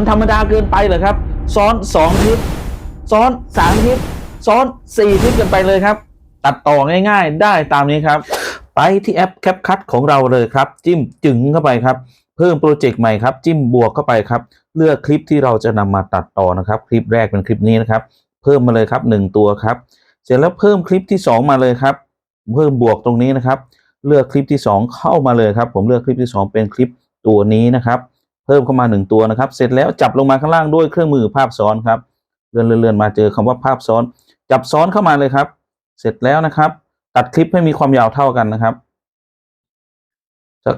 มันธรรมดาเกินไปเหรอครับ ซ้อนสองคลิปซ้อนสามคลิปซ้อนสี่คลิปกันไปเลยครับ ตัดต่อง่ายๆ ได้ตามนี้ครับ ไปที่แอป CapCut ของเราเลยครับ จิ้มจึงเข้าไปครับ เพิ่มโปรเจกต์ใหม่ครับ จิ้มบวกเข้าไปครับ เลือกคลิปที่เราจะนำมาตัดต่อนะครับ คลิปแรกเป็นคลิปนี้นะครับ เพิ่มมาเลยครับหนึ่งตัวครับ เสร็จแล้วเพิ่มคลิปที่สองมาเลยครับ เพิ่มบวกตรงนี้นะครับ เลือกคลิปที่สองเข้ามาเลยครับ ผมเลือกคลิปที่สองเป็นคลิปตัวนี้นะครับ พิ่มเข้ามาหนึ่งตัวนะครับ เสร็จแล้วจับลงมาข้างล่างด้วยเครื่องมือภาพซ้อนครับเลื่อนเลื่อนมาเจอคำว่าภาพซ้อน จับซ้อนเข้ามาเลยครับ เสร็จแล้วนะครับ ตัดคลิปให้มีความยาวเท่ากันนะครับสัก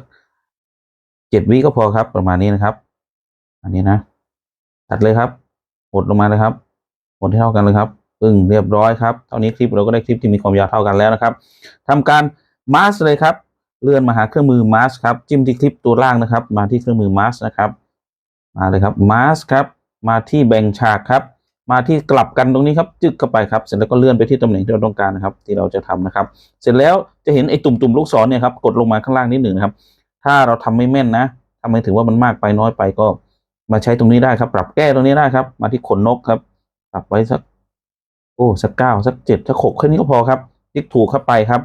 เจ็ดวิก็พอครับประมาณนี้นะครับ อันนี้นะ ตัดเลยครับหดลงมาเลยครับหดให้เท่ากันเลยครับปึ้งเรียบร้อยครับเท่านี้คลิปเราก็ได้คลิปที่มีความยาวเท่ากันแล้วนะครับทำการมาสเลยครับ เลื่อนมาหาเครื่องมือมาสครับ จิ้มที่คลิปตัวล่างนะครับ มาที่เครื่องมือมาสนะครับ มาเลยครับมาสครับ มาที่แบ่งฉากครับ มาที่กลับกันตรงนี้ครับ จึกเข้าไปครับ เสร็จแล้วก็เลื่อนไปที่ตำแหน่งที่เราต้องการนะครับ ที่เราจะทำนะครับ เสร็จแล้วจะเห็นไอ้ตุ่มๆลูกศรเนี่ยครับ กดลงมาข้างล่างนิดหนึ่งนะครับ ถ้าเราทำไม่แม่นนะทำไมถือว่ามันมากไปน้อยไปก็ มาใช้ตรงนี้ได้ครับ ปรับแก้ตรงนี้ได้ครับ มาที่ขนนกครับ ปรับไว้สัก โอ้ สักเก้าสักเจ็ดสักหกแค่นี้ก็พอครับติ๊กถูกเข้าไปครับ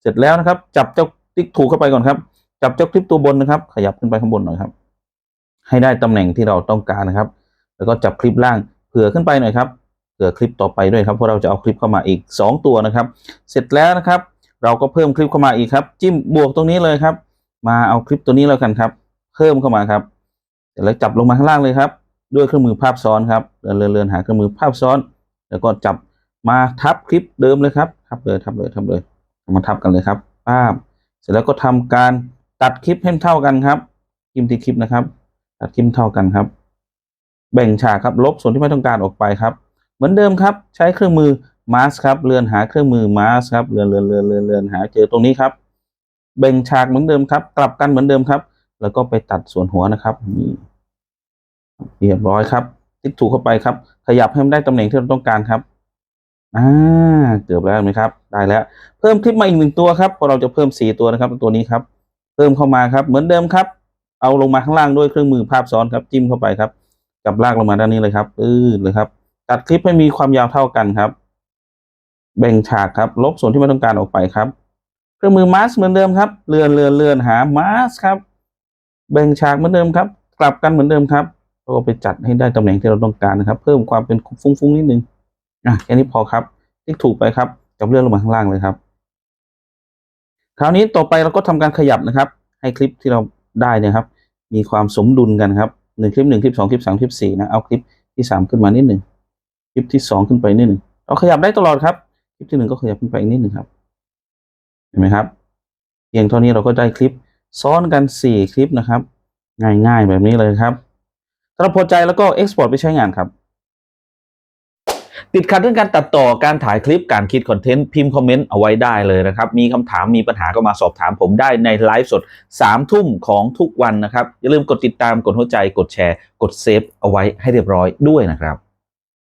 เสร็จแล้วนะครับ จับเจ้า ติ๊กถูกเข้าไปก่อนครับ จับเจ้าคลิปตัวบนนะครับ ขยับขึ้นไปข้างบนหน่อยครับ ให้ได้ตำแหน่งที่เราต้องการนะครับ แล้วก็จับคลิปล่างเผื่อขึ้นไปหน่อยครับเผื่อคลิปต่อไปด้วยครับเพราะเราจะเอาคลิปเข้ามาอีกสองตัวนะครับ เสร็จแล้วนะครับ เราก็เพิ่มคลิปเข้ามาอีกครับ จิ้มบวกตรงนี้เลยครับ มาเอาคลิปตัวนี้แล้วกันครับ เพิ่มเข้ามาครับแล้วจับลงมาข้างล่างเลยครับ ด้วยเครื่องมือภาพซ้อนครับเลื่อนเลื่อนหาเครื่องมือภาพซ้อน แล้วก็จับมาทับคลิปเดิมเลยครับทับเลยทับเลยทับเลย มาทับกันเลยครับภาพ ร็จแล้วก็ทำการตัดคลิปให้เท่ากันครับจิ้มที่คลิปนะครับ ตัดคลิปเท่ากันครับ แบ่งฉากครับลบส่วนที่ไม่ต้องการออกไปครับ เหมือนเดิมครับ ใช้เครื่องมือมาสครับเลื่อนหาเครื่องมือมาสครับเลื่อนเลื่อนเลื่อนเลื่อนเลื่อนหาเจอตรงนี้ครับ แบ่งฉากเหมือนเดิมครับ กลับกันเหมือนเดิมครับ แล้วก็ไปตัดส่วนหัวนะครับนี่เรียบร้อยครับติ๊กถูกเข้าไปครับ ขยับให้มันได้ตำแหน่งที่เราต้องการครับ อ่าเกือบแล้วไหมครับ ได้แล้ว เพิ่มคลิปมาอีกหนึ่งตัวครับพราะเราจะเพิ่มสี่ตัวนะครับตัวนี้ครับ เพิ่มเข้ามาครับ เหมือนเดิมครับ เอาลงมาข้างล่างด้วยเครื่องมือภาพซ้อนครับ จิ้มเข้าไปครับจับลากลงมาด้านนี้เลยครับปื้อเลยครับ ตัดคลิปให้มีความยาวเท่ากันครับ แบ่งฉากครับ ลบส่วนที่ไม่ต้องการออกไปครับ เครื่องมือมาสเหมือนเดิมครับเลื่อนเลื่อนเลื่อนหามาสครับ แบ่งฉากเหมือนเดิมครับ กลับกันเหมือนเดิมครับเราก็ไปจัดให้ได้ตำแหน่งที่เราต้องการนะครับ เพิ่มความเป็นฟุ้งๆนิดนึง อะแค่นี้พอครับติ๊กถูกไปครับจับเลื่อนลงมาข้างล่างเลยครับ คราวนี้ต่อไปเราก็ทำการขยับนะครับ ให้คลิปที่เราได้นยครับ มีความสมดุลกันครับหนึ่งคลิปหนึ่งคลิปสองคลิปสามคลิปสี่นะเอาคลิปที่สามขึ้นมานิดหนึ่งคลิปที่สองขึ้นไปนิดหนึ่งเราขยับได้ตลอดครับคลิปที่หนึ่งก็ขยับขึ้นไปอีกนิดหนึ่งครับเห็นไหมครับเพียงเท่านี้เราก็ได้คลิปซ้อนกันสี่คลิปนะครับ ง่ายๆแบบนี้เลยครับถ้าเราพอใจแล้วก็เอ็กซ์พอร์ตไปใช้งานครับ ติดขัดเรื่องการตัดต่อการถ่ายคลิปการคิดคอนเทนต์พิมพ์คอมเมนต์เอาไว้ได้เลยนะครับ มีคำถามมีปัญหาก็มาสอบถามผมได้ในไลฟ์สด3ทุ่มของทุกวันนะครับ อย่าลืมกดติดตามกดหัวใจกดแชร์ กดเซฟเอาไว้ให้เรียบร้อยด้วยนะครับ